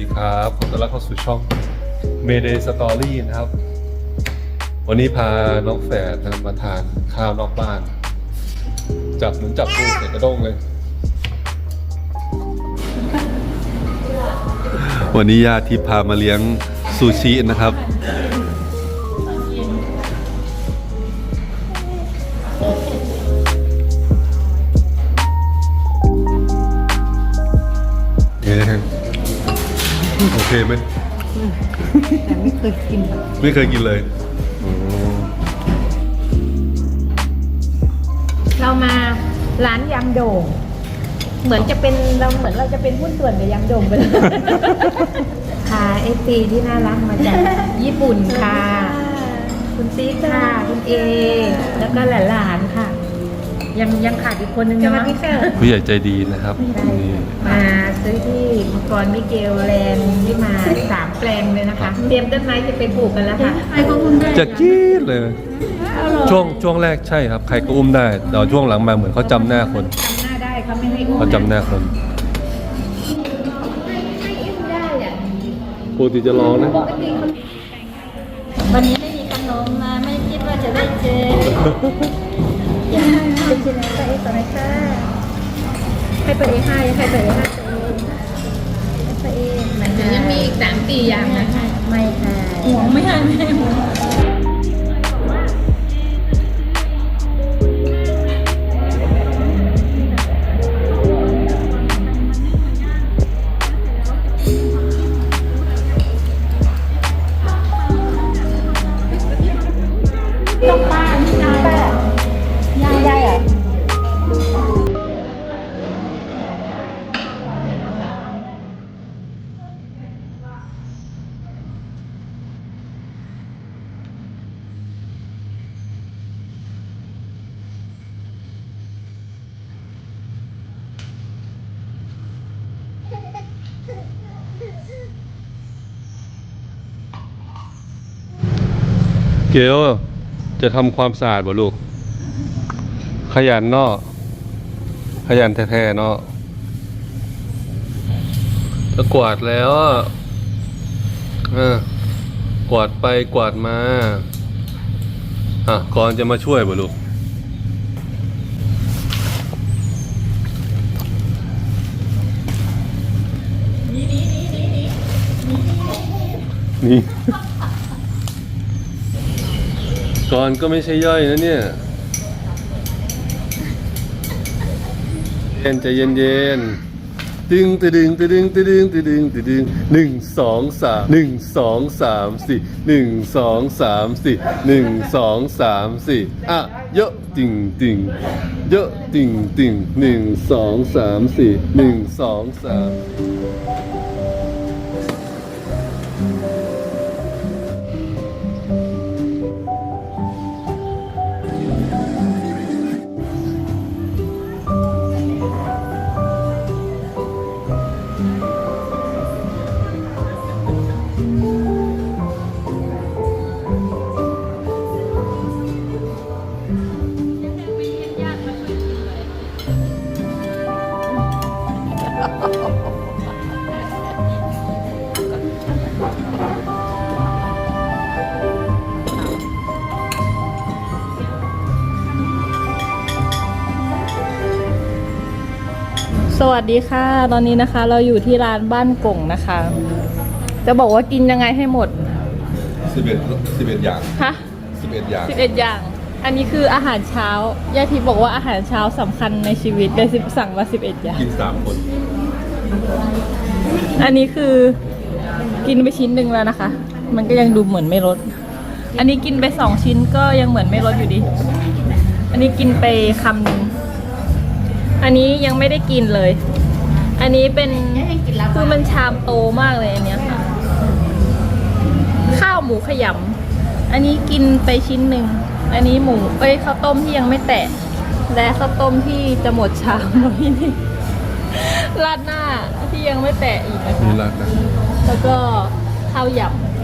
ดีครับขอต้อนรับเข้าสู่ช่อง Mayday Story นะครับ วันนี้พาน้องแฝดนะมาทานข้าวนอกบ้าน จับเหมือนจับปูใส่กระด้งเลย วันนี้ญาติพามาเลี้ยงซูชินะครับ โอเคไหมแต่ไม่เคยกินไม่เคยกินเลยอ๋อเรามาร้านยำโด่งเหมือนจะเป็นเราเหมือนเราจะเป็นหุ้นส่วนกับยำโด่งไปเลยค่ะเอฟีที่น่ารักมาจากญี่ปุ่นค่ะ คุณซีค่ะ คุณเอ แล้วก็หลานๆค่ะ ยังยังขาดอีกคนนึงเนาะผู้ใหญ่ใจดีนะครับนี่มาซื้อที่มังกรมิเกลแลนด์ที่มาสามแปลงเลยนะคะ เตรียมต้นไม้จะไปปลูกกันแล้วค่ะจะจี๊ดเลย ช่วงช่วงแรกใช่ครับ ใครก็อุ้มได้แต่ช่วงหลังมาเหมือนเขาจำหน้าคนจำหน้าได้เขาไม่ให้อุ้มเขาจำหน้าคนได้อะปกติจะร้องนะวันนี้ไม่มีขนมมาไม่คิดว่าจะได้เจออยาก ไปชิมอะไรไปเอกก่อนนะคะให้ไปเอกให้ให้ไปเอกให้ไปเอกมันจะยังมีอีกสามปีอย่างนะไม่ค่ะห่วงไม่ให้ไม่ให้ห่วง เกลจะทำความสะอาดบ่ลูก ขยันเนาะขยันแท้ๆเนาะจะกวาดแล้วอะเออกวาดไปกวาดมา อะก่อนจะมาช่วยบ่ลูกนี่ ก่อนก็ไม่ใช่ย่อยนะเนี่ยเย็นใจเย็นเย็นตึงตึดึงตึดึงตึดึงตึดึงตึดึงหนึ่งสองสามหนึ่งสองสามสี่หนึ่งสองสามสี่หนึ่งสองสามสี่อะเยอะติ่งติงเยอะติ่งติงหนึ่งสองสามสี่หนึ่งสองสาม วัสดีค่ะ ตอนนี้นะคะ เราอยู่ที่ร้านบ้านกงนะคะ จะบอกว่ากินยังไงให้หมด สิบเอ็ดสิบเอ็ดอย่างฮะสิบเอ็ดอย่างสิบเอ็ดอย่าง อันนี้คืออาหารเช้าย่าทิพย์บอกว่าอาหารเช้าสำคัญในชีวิตเลยสิบสั่งมาสิบเอ็ดอย่าง กินสามคน อันนี้คือกินไปชิ้นหนึ่งแล้วนะคะ มันก็ยังดูเหมือนไม่ลด อันนี้กินไปสองชิ้นก็ยังเหมือนไม่ลดอยู่ดี อันนี้กินไปคำหนึ่ง อันนี้ยังไม่ได้กินเลย อันนี้เป็นคือมันชามโตมากเลยอันเนี้ยค่ะ ข้าวหมูขยำอันนี้กินไปชิ้นหนึ่ง อันนี้หมู เอ้ยข้าวต้มที่ยังไม่แตะ และข้าวต้มที่จะหมดชามแล้วพี่นี่ราดหน้าที่ยังไม่แตะอีกนะมีคะรัดนะแล้วก็ข้าวยำ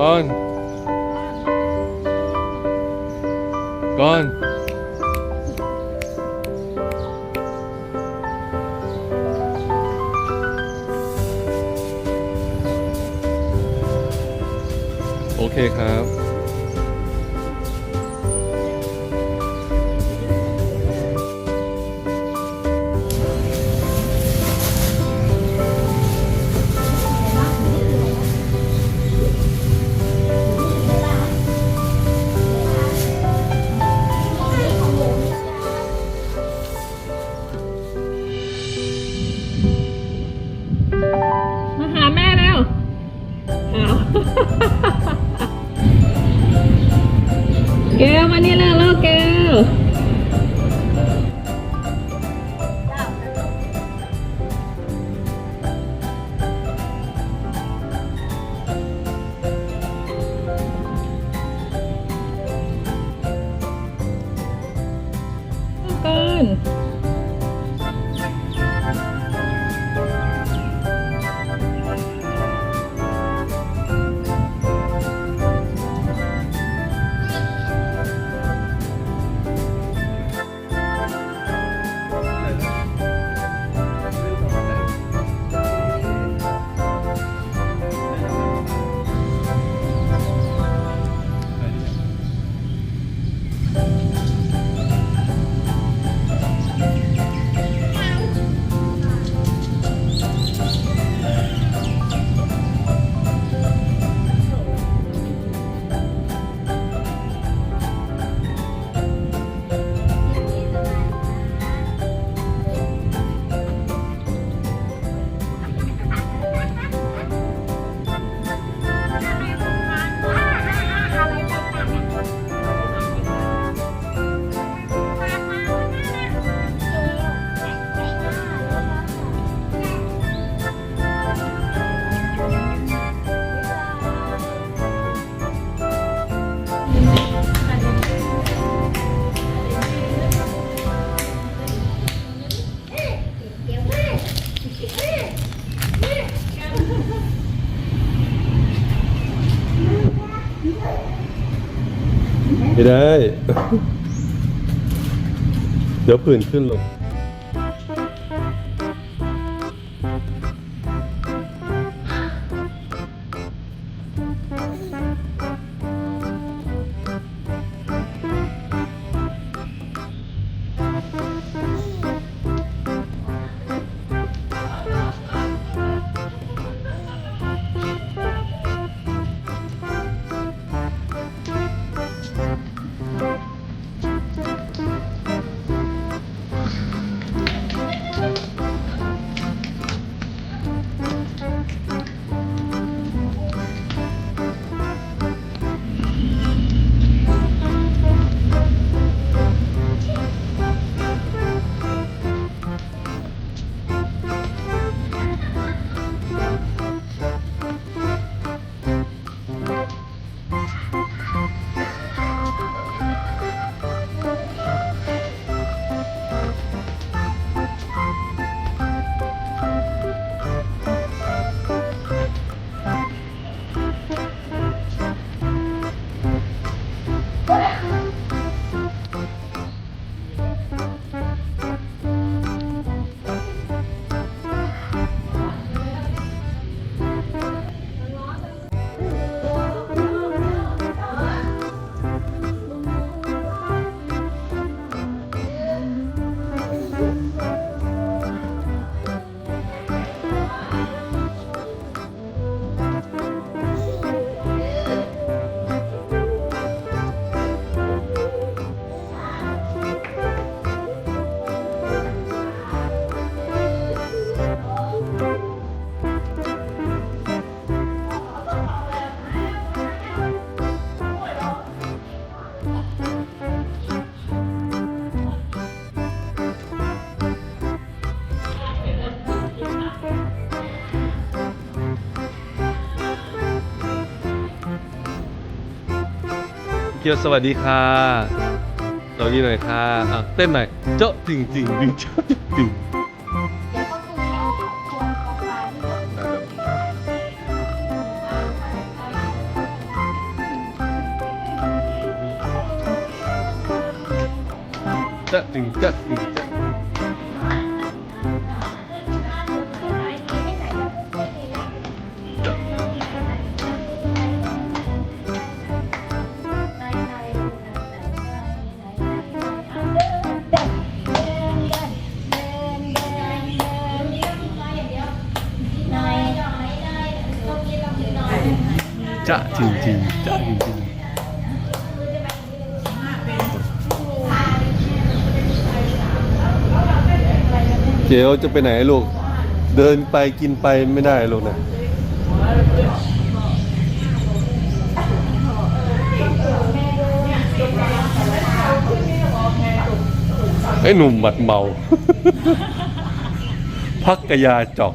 ก่อนก่อนโอเคครับ เกลมานี่แล้วแล้วเกล ไม่ได้ เดี๋ยวผื่นขึ้นลง เกียวสวัสดีค่ะสวัสดีหน่อยค่ะเต้นหน่อยเจาจริงจริงจริงเจาจริง ริงจริงจะจริงจริงเจลจะไปไหนลูก เดินไปกินไปไม่ได้ลูกนะไอ้หนุ่มหมัดเมา พักกยาจอก